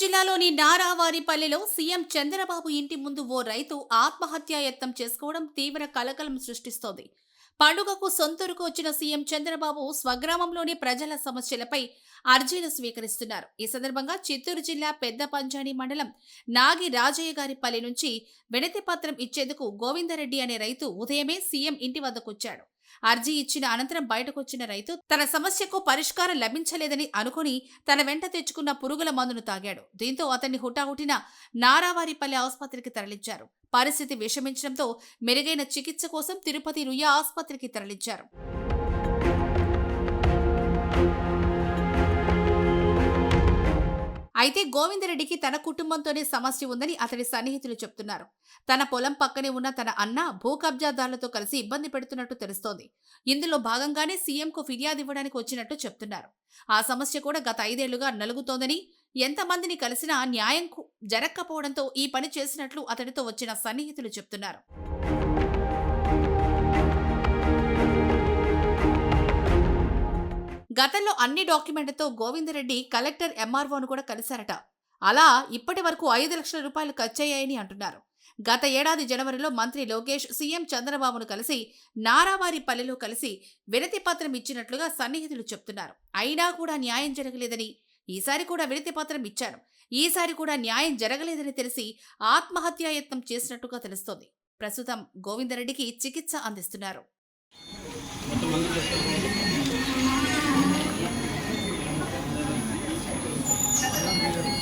జిల్లాలోని నారావారిపల్లెలో సీఎం చంద్రబాబు ఇంటి ముందు ఓ రైతు ఆత్మహత్యాయత్నం చేసుకోవడం తీవ్ర కలకలం సృష్టిస్తోంది. పండుగకు సొంతూరుకు వచ్చిన సీఎం చంద్రబాబు స్వగ్రామంలోని ప్రజల సమస్యలపై అర్జీలు స్వీకరిస్తున్నారు. ఈ సందర్భంగా చిత్తూరు జిల్లా పెద్ద పంచాణి మండలం నాగి రాజయ్య గారి పల్లె నుంచి వినతి పత్రం ఇచ్చేందుకు గోవిందరెడ్డి అనే రైతు ఉదయమే సీఎం ఇంటి వద్దకొచ్చాడు అర్జీ ఇచ్చిన అనంతరం బయటకొచ్చిన రైతు తన సమస్యకు పరిష్కారం లభించలేదని అనుకుని తన వెంట తెచ్చుకున్న పురుగుల మందును తాగాడు. దీంతో అతన్ని హుటాహుటిన నారావారిపల్లి ఆసుపత్రికి తరలించారు. పరిస్థితి విషమించడంతో మెరుగైన చికిత్స కోసం తిరుపతి రుయా ఆసుపత్రికి తరలించారు. అయితే గోవిందరెడ్డికి తన కుటుంబంతోనే సమస్య ఉందని అతడి సన్నిహితులు చెప్తున్నారు. తన పొలం పక్కనే ఉన్న తన అన్న భూ కబ్జాదారులతో కలిసి ఇబ్బంది పెడుతున్నట్టు తెలుస్తోంది. ఇందులో భాగంగానే సీఎంకు ఫిర్యాదు ఇవ్వడానికి వచ్చినట్టు చెప్తున్నారు. ఆ సమస్య కూడా గత ఐదేళ్ళుగా నలుగుతోందని ఎంతమందిని కలిసినా న్యాయం జరక్కపోవడంతో ఈ పని చేసినట్లు అతడితో వచ్చిన సన్నిహితులు చెప్తున్నారు. గతంలో అన్ని డాక్యుమెంట్లతో గోవిందరెడ్డి కలెక్టర్ ఎంఆర్ఓను కూడా కలిశారట. అలా ఇప్పటి వరకు ఐదు లక్షల రూపాయలు ఖర్చయ్యాయని అంటున్నారు. గత ఏడాది జనవరిలో మంత్రి లోకేష్ సీఎం చంద్రబాబును కలిసి నారావారి పల్లెలో కలిసి వినతి పత్రం ఇచ్చినట్లుగా సన్నిహితులు చెప్తున్నారు. అయినా కూడా న్యాయం జరగలేదని ఈసారి కూడా వినతి పత్రం ఇచ్చారు. ఈసారి కూడా న్యాయం జరగలేదని తెలిసి ఆత్మహత్యాయత్నం చేసినట్టుగా తెలుస్తోంది. ప్రస్తుతం గోవిందరెడ్డికి చికిత్స అందిస్తున్నారు.